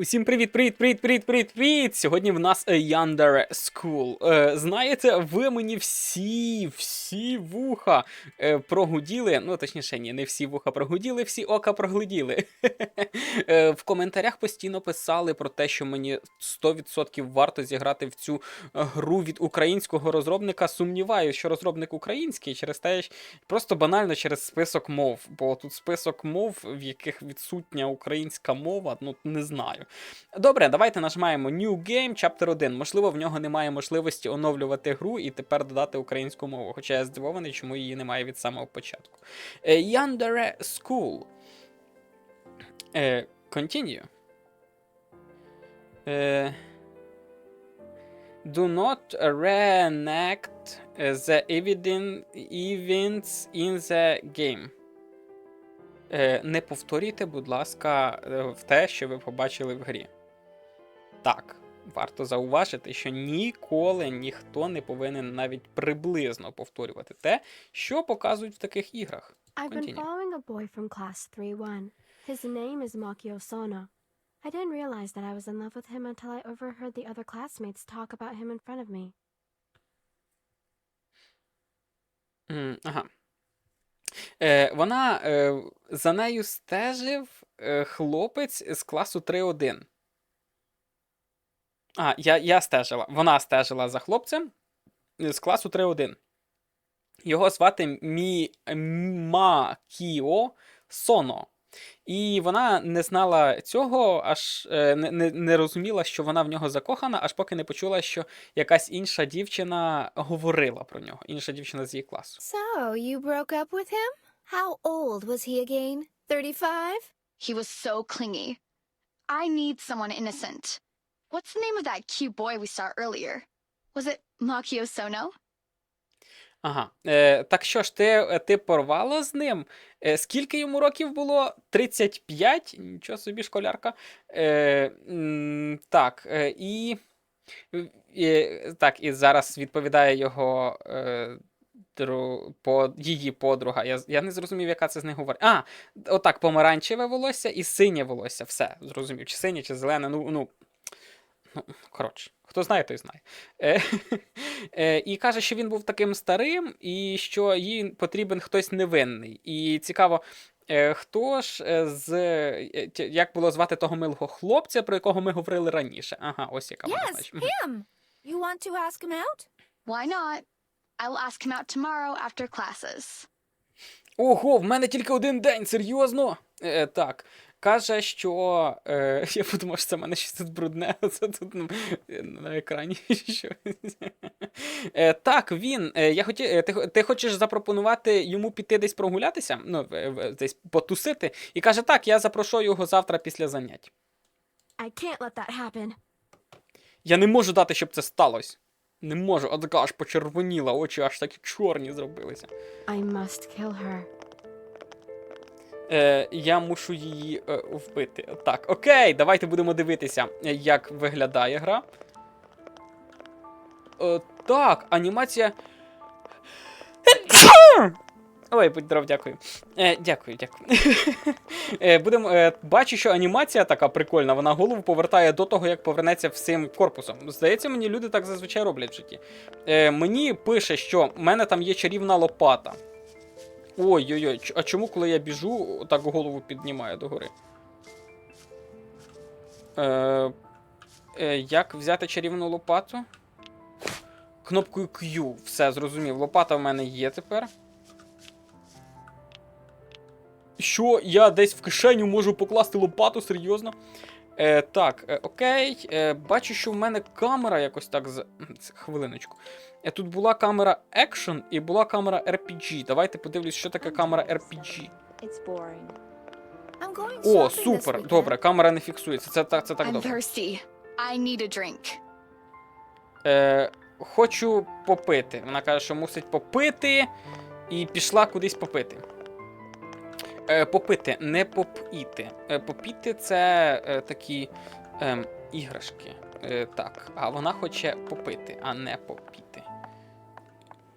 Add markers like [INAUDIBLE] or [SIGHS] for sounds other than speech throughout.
Усім привіт, привіт, привіт, привіт, привіт, привіт! Сьогодні в нас е, Yandere School. Е, знаєте, ви мені всі, всі вуха е, прогуділи. Ну, точніше, ні, не всі вуха прогуділи, всі ока прогляділи. [LAUGHS] Е, в коментарях постійно писали про те, що мені 100% варто зіграти в цю гру від українського розробника. Сумніваюся, що розробник український через те, просто банально через список мов. Бо тут список мов, в яких відсутня українська мова, ну не знаю. Добре, давайте нажимаємо New Game, Chapter 1. Можливо, в нього немає можливості оновлювати гру і тепер додати українську мову. Хоча я здивований, чому її немає від самого початку. Е, Yandere School. Е, Continue. Е, Do not reenact the events in the game. Е, Не повторюйте, будь ласка, е, в те, що ви побачили в грі. Так, варто зауважити, що ніколи ніхто не повинен навіть приблизно повторювати те, що показують в таких іграх. I've been following a boy from class 3-1. His name is Makio Sono. I didn't realize that I was in love with him until I overheard the other classmates talk about him in front of me. М, Ага. Е, вона е, за нею стежив е, хлопець з класу 3-1. А, я, я стежила. Вона стежила за хлопцем з класу 3-1. Його звати Мі... Макіо Соно. І вона не знала цього, аж е, не, не, не розуміла, що вона в нього закохана, аж поки не почула, що якась інша дівчина говорила про нього, інша дівчина з її класу. So, you broke up with him? How old was he again? 35? He was so clingy. I need someone innocent. What's the name of that cute boy we saw earlier? Was it Makio Sono? Ага. Е, так що ж, ти, ти порвала з ним? Е, скільки йому років було? 35? Нічого собі, школярка. Е, так, е, і, і. Так, і зараз відповідає його. Е, її подруга. Я, я не зрозумів, яка це з них говорить. А, отак, помаранчеве волосся і синє волосся. Все, зрозумів. Чи синє, чи зелене. Ну, ну, ну коротше, хто знає, той знає. Е, [LAUGHS] е, і каже, що він був таким старим, і що їй потрібен хтось невинний. І цікаво, е, хто ж е, з. е, Як було звати того милого хлопця, про якого ми говорили раніше? Ага, ось яка вона Yes, him. You want to ask him out? Why not? I'll ask him out tomorrow after classes. Ого, в мене тільки один день, серйозно? Е, так. Каже, що. Е, [LAUGHS] я подумав, що це в мене щось тут брудне, [LAUGHS] це тут ну, на екрані [LAUGHS] щось. Е, так, він. Е, я хоті, е, ти, ти хочеш запропонувати йому піти десь прогулятися? Ну, десь потусити. І каже, так, я запрошу його завтра після занять. I can't let that happen. Я не можу дати, щоб це сталося. Не можу, а така аж почервоніла, очі аж такі чорні зробилися. I must kill her. Е, я мушу її е, вбити. Так, окей, давайте будемо дивитися, як виглядає гра. Е, так, анімація. Ой, будь здоров, дякую. Е, дякую, дякую. [LAUGHS] е, будемо, е, бачу, що анімація така прикольна, вона голову повертає до того, як повернеться всім корпусом. Здається, мені люди так зазвичай роблять в житті. Е, мені пише, що в мене там є чарівна лопата. Ой-ой-ой, а чому, коли я біжу, так голову піднімаю догори? Е, е, як взяти чарівну лопату? Кнопкою Q. Все, зрозумів. Лопата в мене є тепер. Що я десь в кишеню можу покласти лопату, серйозно? Е, так, е, окей. Е, бачу, що в мене камера якось так. з- Хвилиночку. Е, Тут була камера Action і була камера RPG. Давайте подивлюсь, що таке камера RPG. О, супер! Добре, камера не фіксується. Це так, це так добре. Е, хочу попити. Вона каже, що мусить попити, і пішла кудись попити. Е, попити, не попіти. Е, попіти це е, такі ем, іграшки. Е, так, а вона хоче попити, а не попіти.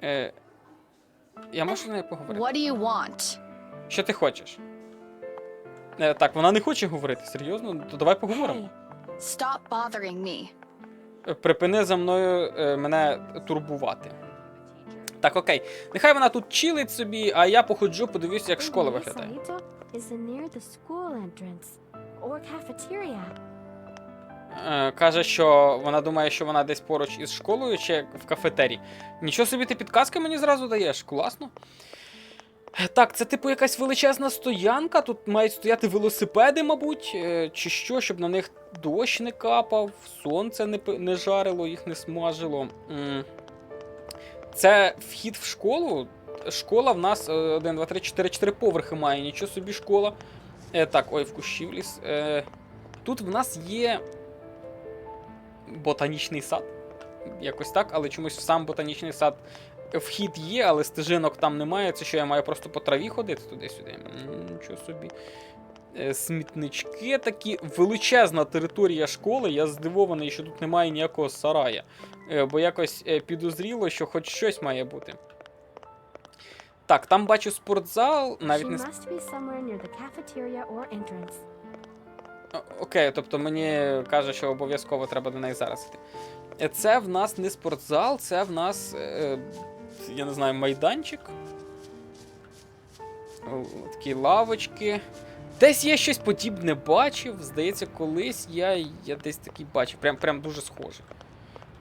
Е, я можу з нею поговорити? What do you want? Що ти хочеш? Е, так, вона не хоче говорити, серйозно? То давай поговоримо. Hey, Stop bothering me. Припини за мною е, мене турбувати. Так, окей. Нехай вона тут чилить собі, а я походжу, подивлюся, як школа виглядає. Е, каже, що вона думає, що вона десь поруч із школою чи в кафетері. Нічого собі ти підказки мені зразу даєш, класно. Е, Так, це типу якась величезна стоянка. Тут мають стояти велосипеди, мабуть, е, чи що, щоб на них дощ не капав, сонце не, не жарило, їх не смажило. М. Це вхід в школу. Школа в нас 1, 2, 3, 4, 4 поверхи має, нічого собі школа. Е, так, ой, в кущі вліз. Е, тут в нас є ботанічний сад. Якось так, але чомусь в сам ботанічний сад вхід є, але стежинок там немає. Це що я маю просто по траві ходити туди-сюди. Нічого собі. Е, Смітнички такі, величезна територія школи. Я здивований, що тут немає ніякого сарая. Е, Бо якось е, підозріло, що хоч щось має бути. Так, там бачу спортзал, навіть не. Окей, тобто мені каже, що обов'язково треба до неї зараз йти. Це в нас не спортзал, це в нас, е, я не знаю, майданчик. О, Такі лавочки. Десь я щось подібне бачив. Здається, колись я, я десь такий бачив. Прям, прям дуже схоже.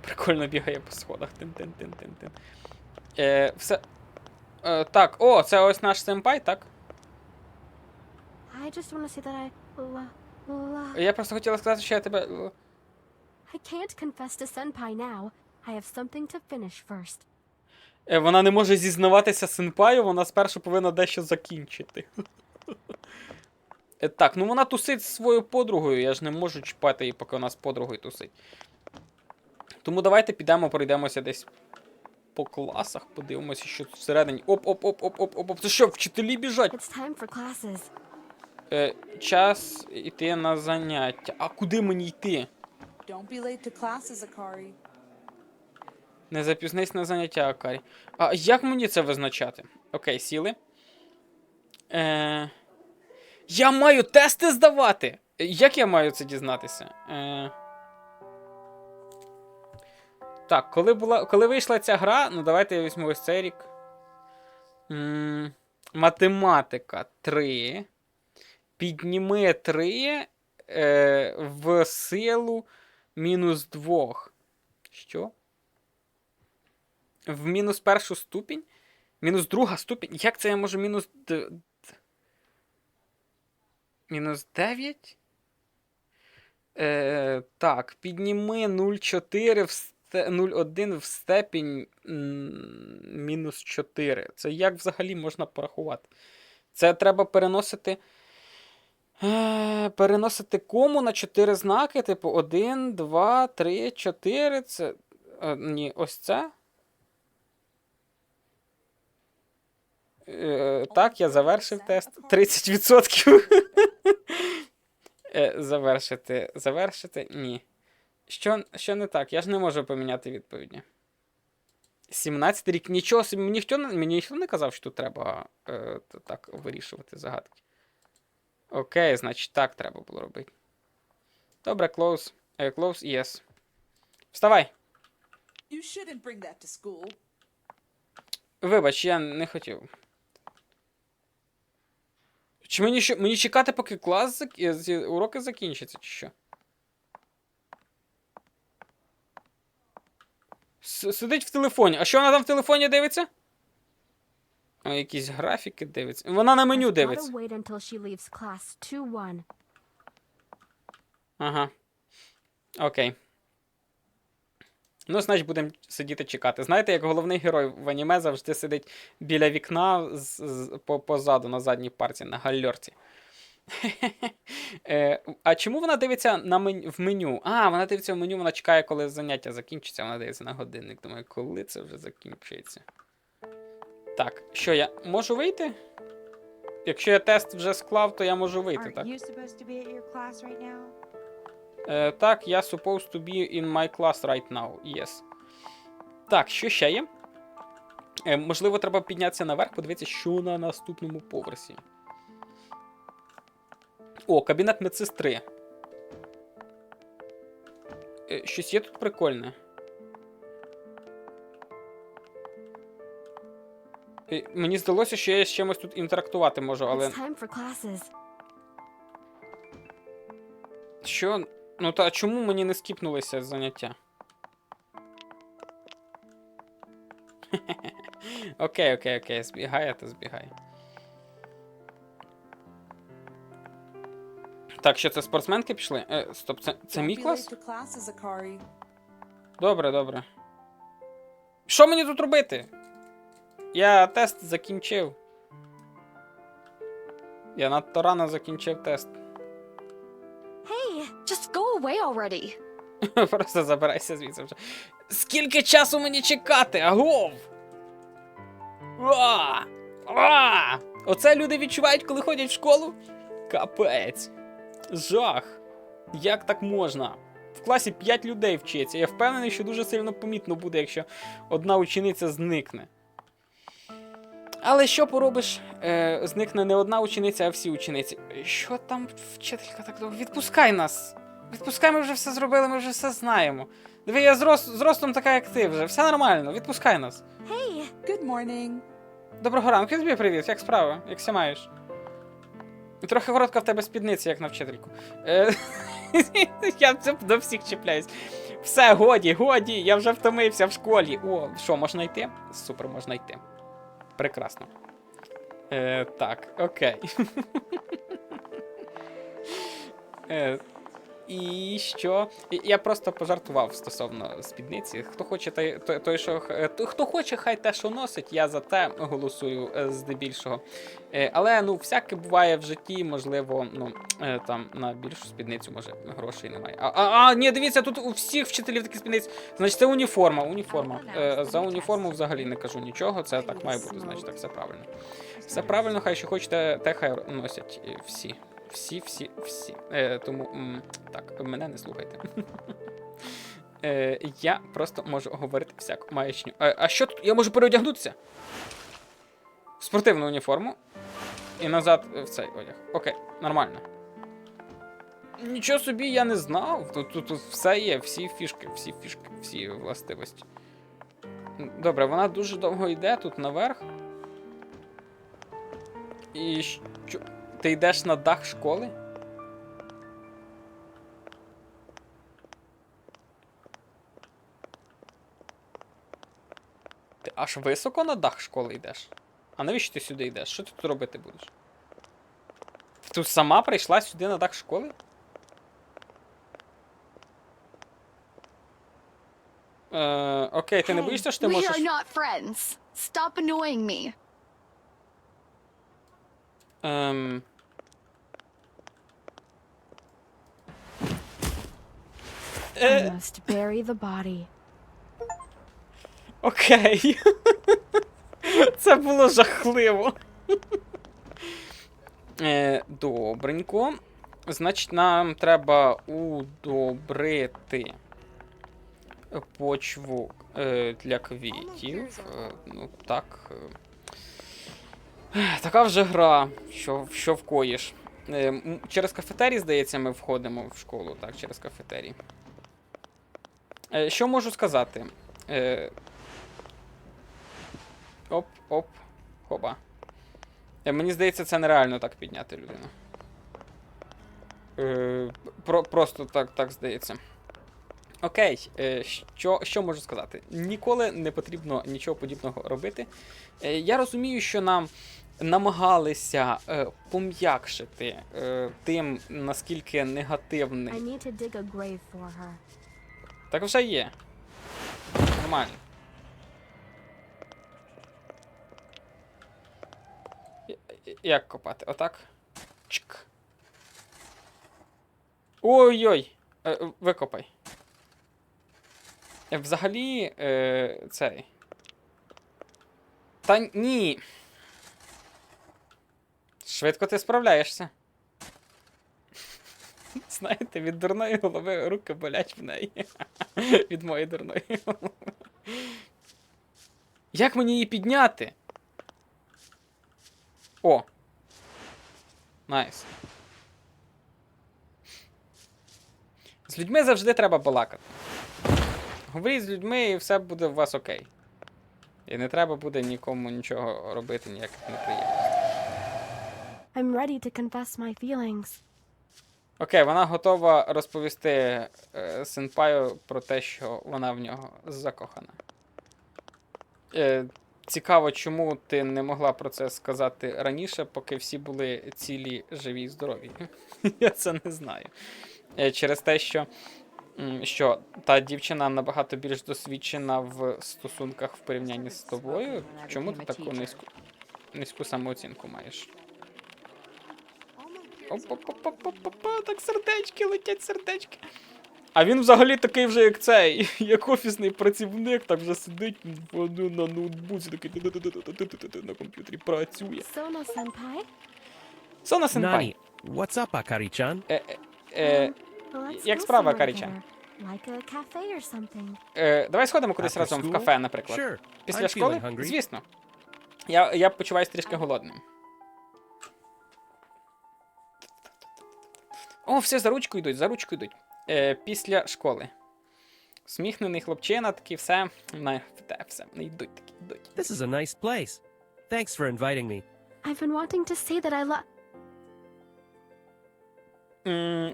Прикольно бігає по сходах. Тин-тин-тин-тин-тин. Е, все. Е, так, о, це ось наш сенпай, так? I just want to say that I. La. Я просто хотіла сказати, що я тебе. I can't confess to Senpai now. I have something to finish first. Е, Вона не може зізнаватися сенпаю, вона спершу повинна дещо закінчити. Е, Так, ну вона тусить зі своєю подругою, я ж не можу чіпати її, поки вона з подругою тусить. Тому давайте підемо, пройдемося десь по класах, подивимося, що тут всередині. Оп-оп-оп-оп-оп-оп-оп. Це що, вчителі біжать? It's time for classes. Е, час йти на заняття. А куди мені йти? Don't be late to classes, Akari. Не запізнись на заняття, Акарі. А як мені це визначати? Окей, сіли. Е... Я маю тести здавати! Як я маю це дізнатися? Е... Так, коли, була... коли вийшла ця гра, ну давайте я візьму ось цей рік. М, Математика 3. Підніми 3 е... в силу мінус 2. Що? В мінус першу ступінь? Мінус друга ступінь? Як це я можу мінус. Мінус 9? Е, так, підніми 0,4 в 0,1 в степінь мінус 4. Це як взагалі можна порахувати? Це треба переносити. Е, переносити кому на 4 знаки, типу 1, 2, 3, 4. Це. е, ні, ось це. Е, так, я завершив тест. 30%. Е, Завершити. Завершити? Ні. Що, що не так? Я ж не можу поміняти відповіді. 17 рік. Нічого собі. Мені ніхто, не- мені ніхто не казав, що тут треба е, так вирішувати загадки. Окей, значить так треба було робити. Добре, close. Е, close, yes. Вставай. You shouldn't bring that to school. Вибач, я не хотів. Чи мені що, мені чекати, поки клас зак... е, уроки закінчаться, чи що? С- Сидить в телефоні. А що вона там в телефоні дивиться? А, якісь графіки дивиться. Вона на меню дивиться. wait until she leaves class 2-1. Ага. Окей. Ну, значить, будемо сидіти чекати. Знаєте, як головний герой в аніме завжди сидить біля вікна з, з, по, позаду на задній парті, на гальорці. [LAUGHS] Е, а чому вона дивиться на мен... в меню? А, вона дивиться в меню, вона чекає, коли заняття закінчиться, вона дивиться на годинник. Думаю, коли це вже закінчується. Так, що я можу вийти? Якщо я тест вже склав, то я можу вийти, так? Так, я supposed to be in my class right now. Yes. Так, що ще є? Е, можливо, треба піднятися наверх, подивитися, що на наступному поверсі. О, кабінет медсестри. Е, Щось є тут прикольне. Е, Мені здалося, що я з чимось тут інтерактувати можу, але. Що? Ну та чому мені не скіпнулися заняття? [LAUGHS] окей, окей, окей, збігає, то збігає. Так, що це спортсменки пішли? Е, стоп, це, це мій клас? Добре, добре. Що мені тут робити? Я тест закінчив. Я надто рано закінчив тест. Away already. [LAUGHS] Просто забирайся звідси вже. Скільки часу мені чекати? Агов! Оце люди відчувають, коли ходять в школу? Капець. Жах. Як так можна? В класі 5 людей вчиться. Я впевнений, що дуже сильно помітно буде, якщо одна учениця зникне. Але що поробиш? Е, зникне не одна учениця, а всі учениці. Що там вчителька так довго? Відпускай нас! Відпускай, ми вже все зробили, ми вже все знаємо. Диви, я зрос, зростом така, як ти вже. Все нормально, відпускай нас. hey, Good morning. Доброго ранку, тобі привіт, як справи? Як ся маєш? І Трохи коротка в тебе спідниця, як на вчительку. Е, [LAUGHS] я до всіх чіпляюсь. Все, годі, годі, я вже втомився в школі. О, що, можна йти? Супер, можна йти. Прекрасно. Е, так, окей. [LAUGHS] Е, і що? Я просто пожартував стосовно спідниці. Хто хоче, той, той, той що е, то- хто хоче, хай те, що носить, я за те голосую е, здебільшого. Е, Але ну, всяке буває в житті, можливо, ну там на більшу спідницю, може, грошей немає. А, а, а ні, дивіться, тут у всіх вчителів такі спідниці. Значить, це уніформа. Уніформа. Е, За уніформу взагалі не кажу нічого. Це так має бути, значить, так все правильно. Все правильно, хай що хочете, те хай носять всі. Всі, всі, всі. Е, тому м, так, мене не слухайте. [LAUGHS] Е, я просто можу говорити всяку маячню. Е, а що тут? Я можу переодягнутися? В спортивну уніформу. І назад в цей одяг. Окей, нормально. Нічого собі я не знав. Тут, тут, тут все є, всі фішки, всі фішки, всі властивості. Добре, вона дуже довго йде тут наверх. І що? Ти йдеш на дах школи? Ти аж високо на дах школи йдеш? А навіщо ти сюди йдеш? Що ти тут робити будеш? Ти тут сама прийшла сюди на дах школи? Е, окей, ти не боїшся, що ти we можеш. not friends. Stop annoying me. Ем... I Е, must bury the body. окей. [LAUGHS] Це було жахливо. [LAUGHS] Е, добренько. Значить, нам треба удобрити почву е, для квітів. Е, ну так. Е. Така вже гра, що, що вкоїш. Е, через кафетерій, здається, ми входимо в школу, так, через кафетерій. Е, що можу сказати? Е, оп, оп, хоба. Е, мені здається, це нереально так підняти людину. Про, просто так, так здається. Окей, що, що можу сказати? Ніколи не потрібно нічого подібного робити. Я розумію, що нам намагалися пом'якшити тим, наскільки негативний. I need to dig a grave for her. Так вже є. Нормально. Як копати? Отак? Чик. Ой-ой! Е, Викопай. Е, Взагалі, е, цей. Та ні. Швидко ти справляєшся. [LAUGHS] Знаєте, від дурної голови руки болять в неї. [LAUGHS] Від моєї дурної голови. Як мені її підняти? О. Найс. З людьми завжди треба балакати. Говоріть з людьми, і все буде у вас окей. І не треба буде нікому нічого робити, ніяких неприємностей. I'm ready to confess my feelings. Окей, вона готова розповісти е, сенпаю про те, що вона в нього закохана. Е, цікаво, чому ти не могла про це сказати раніше, поки всі були цілі, живі і здорові. [LAUGHS] Я це не знаю. Е, через те, що, що та дівчина набагато більш досвідчена в стосунках в порівнянні з тобою. Чому ти таку низьку, низьку самооцінку маєш? Так сердечки летять сердечки. А він взагалі такий вже, як цей, [LAUGHS] як офісний працівник, так вже сидить на ноутбуці, такий на комп'ютері працює. Sono senpai? Сона сенпай. What's up, Akari-chan? Е, е, е, Well, let's як справа, somewhere Карічан? together. Like a cafe or something. е, давай сходимо кудись разом в кафе, наприклад. Після школи? Звісно. Я, я почуваюся трішки голодним. О, все, за ручку йдуть, за ручку йдуть. Е, після школи. Сміхнений хлопчина, такий все. На, те, все, не йдуть такі, йдуть. This is a nice place. Thanks for inviting me. I've been wanting to say that I love.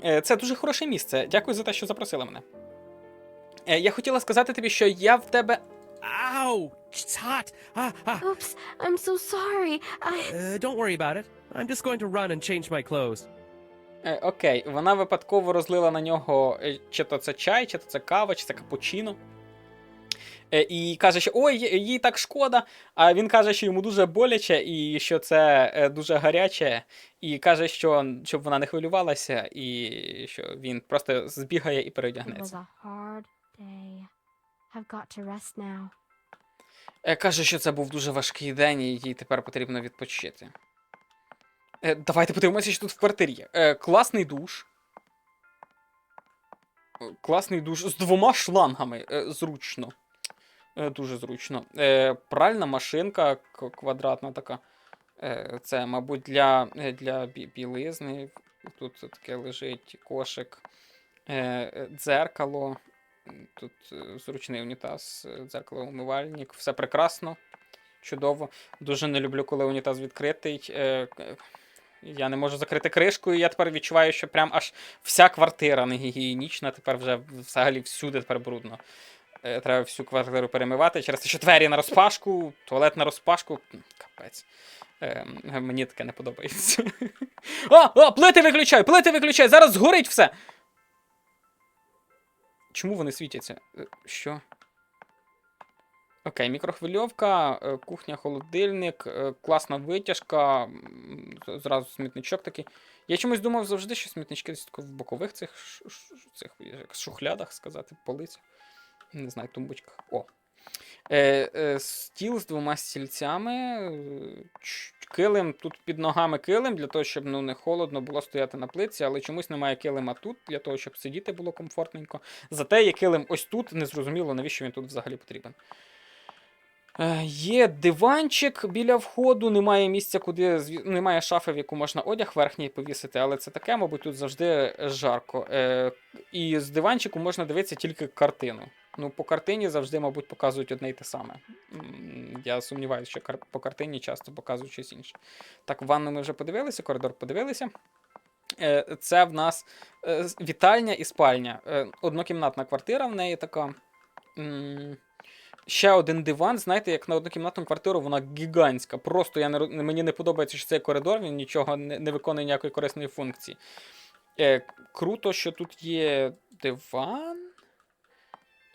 Е, Це дуже хороше місце. Дякую за те, що запросила мене. Е, Я хотіла сказати тобі, що я в тебе. Ow! It's hot. Ah, ah. Oops, I'm so sorry. I. Uh, don't worry about it. I'm just going to run and change my clothes. Е, Окей, вона випадково розлила на нього е, чи то це чай, чи то це кава, чи це капучино. Е, І каже, що ой, їй- так шкода. А він каже, що йому дуже боляче, і що це е, дуже гаряче. І каже, що щоб вона не хвилювалася, і що він просто збігає і переодягнеться. Е, Каже, що це був дуже важкий день, і їй тепер потрібно відпочити. Е, Давайте подивимося, що тут в квартирі є. Е, Класний душ. Е, Класний душ з двома шлангами. Е, Зручно. Е, Дуже зручно. Е, Пральна машинка квадратна така. Е, Це, мабуть, для, е, для бі- білизни. Тут таке лежить кошик. Е, Дзеркало. Тут зручний унітаз, дзеркало умивальник, все прекрасно, чудово. Дуже не люблю, коли унітаз відкритий. Я не можу закрити кришку, і я тепер відчуваю, що прям аж вся квартира не гігієнічна, тепер вже взагалі всюди тепер брудно. Е, Треба всю квартиру перемивати через те, що двері на розпашку, туалет на розпашку. Капець. Е, Мені таке не подобається. [LAUGHS] А, а, плити виключай, плити виключай, зараз згорить все. Чому вони світяться? Е, Що? Окей, мікрохвильовка, е, кухня, холодильник, е, класна витяжка, зразу смітничок такий. Я чомусь думав завжди, що смітнички десь в бокових цих, цих шухлядах сказати, полицях. Не знаю, тумбочках. О. Е, е, стіл з двома стільцями. е, Килим тут під ногами килим, для того, щоб ну, не холодно було стояти на плитці, але чомусь немає килима тут, для того, щоб сидіти було комфортненько. Зате є килим ось тут, незрозуміло, навіщо він тут взагалі потрібен. Е, Є диванчик біля входу, немає місця, куди немає шафи, в яку можна одяг верхній повісити, але це таке, мабуть, тут завжди жарко. Е, і з диванчику можна дивитися тільки картину. Ну, по картині завжди, мабуть, показують одне й те саме. Я сумніваюся, що по картині часто показують щось інше. Так, ванну ми вже подивилися, коридор подивилися. Е, Це в нас вітальня і спальня. Однокімнатна квартира в неї така. Ще один диван, знаєте, як на однокімнатну квартиру, вона гігантська. Просто я не, мені не подобається, що цей коридор, він нічого не, не виконує ніякої корисної функції. Е, круто, що тут є диван.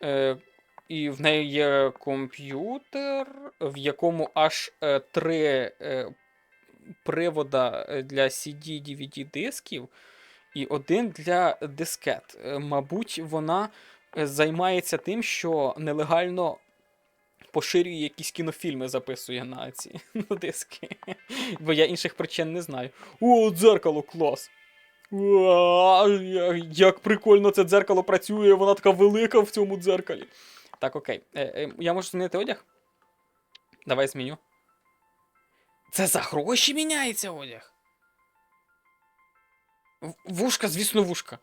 Е, і в неї є комп'ютер, в якому аж е, три е, привода е, для CD DVD дисків і один для дискет. Е, Мабуть, вона е, займається тим, що нелегально поширює якісь кінофільми, записує на ці [LAUGHS] на диски. Бо я інших причин не знаю. О, дзеркало, клас! Я- Як прикольно це дзеркало працює, вона така велика в цьому дзеркалі. Так, окей. Е, е, я можу змінити одяг? Давай зміню. Це за гроші міняється одяг. Вушка, звісно, вушка.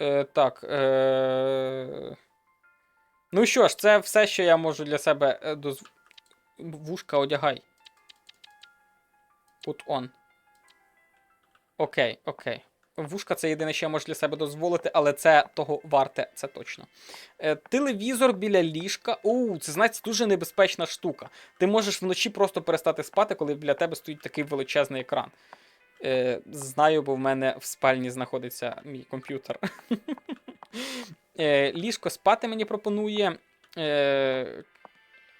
Е, так. Е... Ну що ж, це все, що я можу для себе е, дозв... Вушка одягай. Put on. Окей, окей. Вушка це єдине, що я можу для себе дозволити, але це того варте, це точно. Е, телевізор біля ліжка. Оу, це знаєте, дуже небезпечна штука. Ти можеш вночі просто перестати спати, коли біля тебе стоїть такий величезний екран. Е, знаю, бо в мене в спальні знаходиться мій комп'ютер. [LAUGHS] е, ліжко спати мені пропонує. Е,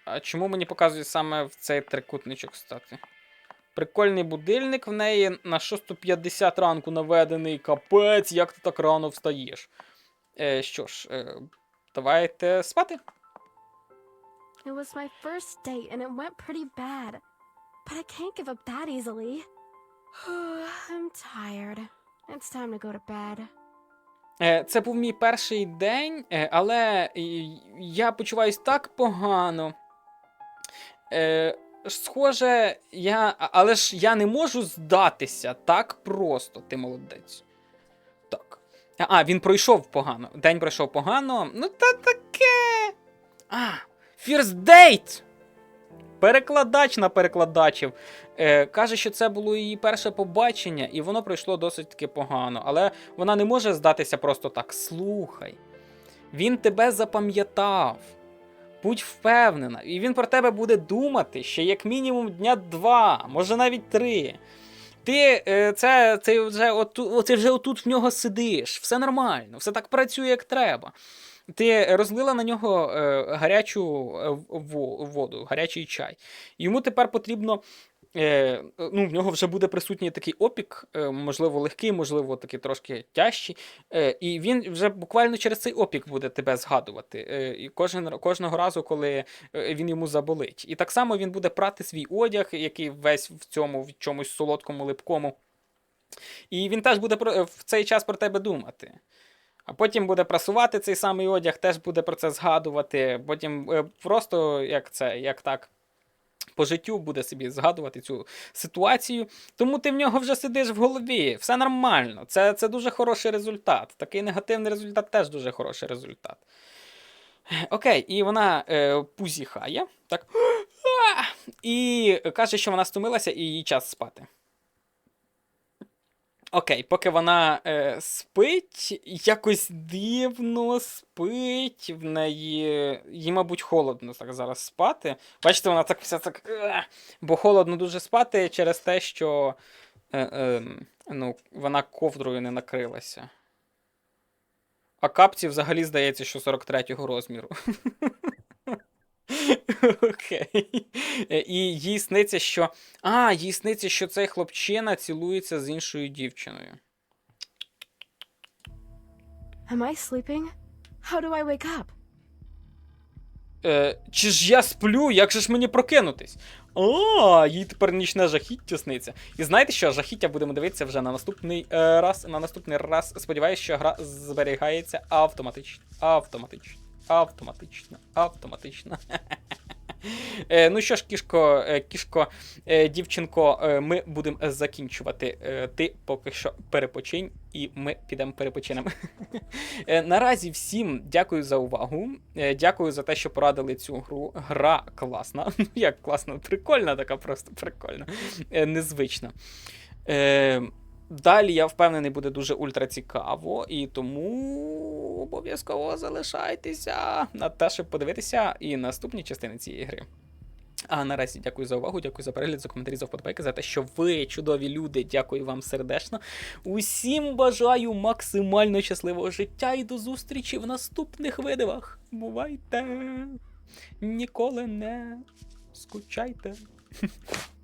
а чому мені показує саме в цей трикутничок стати? Прикольний будильник в неї на 6.50 ранку наведений. Капець, як ти так рано встаєш. Е, що ж, е, давайте спати. It was my first date and it went pretty bad. But I can't give up that easily. [SIGHS] I'm tired. It's time to go to bed. Е, Це був мій перший день, е, але я почуваюсь так погано. Е, Схоже, я. Але ж я не можу здатися так просто, ти молодець. Так. А, він пройшов погано. День пройшов погано. Ну, та таке. А, first date! Перекладач на перекладачів. Е, каже, що це було її перше побачення, і воно пройшло досить таки погано. Але вона не може здатися просто так. Слухай. Він тебе запам'ятав. Будь впевнена, і він про тебе буде думати ще як мінімум дня два, може навіть три. Ти е, це, це вже оту, ти вже отут в нього сидиш, все нормально, все так працює, як треба. Ти розлила на нього е, гарячу е, воду, гарячий чай. Йому тепер потрібно. Е, ну, в нього вже буде присутній такий опік, е, можливо, легкий, можливо, такий трошки тяжчий. Е, і він вже буквально через цей опік буде тебе згадувати. Е, і кожен, кожного разу, коли е, він йому заболить. І так само він буде прати свій одяг, який весь в цьому в чомусь солодкому, липкому. І він теж буде в цей час про тебе думати. А потім буде прасувати цей самий одяг, теж буде про це згадувати. Потім е, просто як це, як так. По життю буде собі згадувати цю ситуацію, тому ти в нього вже сидиш в голові, все нормально. Це, це дуже хороший результат. Такий негативний результат теж дуже хороший результат. Окей, і вона е, пузіхає, так. [GASPS] І каже, що вона стомилася і їй час спати. Окей, поки вона е, спить, якось дивно спить. В неї. Їй, мабуть, холодно так зараз спати. Бачите, вона так вся так. «Е», Бо холодно дуже спати через те, що е, е, ну, вона ковдрою не накрилася. А капці взагалі здається, що 43-го розміру. [LAUGHS] Окей. Е, І їй сниться, що. А, їй сниться, що цей хлопчина цілується з іншою дівчиною. Am I sleeping? How do I wake up? Е, чи ж я сплю, як же ж мені прокинутись? А, їй тепер нічне жахіття сниться. І знаєте що? Жахіття будемо дивитися вже на наступний е, раз. На наступний раз. Сподіваюсь, що гра зберігається автоматично. Автоматично. Автоматично. Автоматично. [LAUGHS] Е, ну що ж, кішко, е, кішко, е, дівчинко, ми будемо закінчувати. Ти поки що перепочинь, і ми підемо перепочинемо. [LAUGHS] Наразі всім дякую за увагу. Дякую за те, що порадили цю гру. Гра класна. [LAUGHS] Ну як класна, прикольна, така просто прикольна. Незвична. Далі, я впевнений, буде дуже ультра цікаво, і тому обов'язково залишайтеся на те, щоб подивитися і наступні частини цієї гри. А наразі дякую за увагу, дякую за перегляд, за коментарі, за вподобайки, за те, що ви чудові люди. Дякую вам сердечно. Усім бажаю максимально щасливого життя і до зустрічі в наступних видивах. Бувайте! Ніколи не скучайте. [LAUGHS]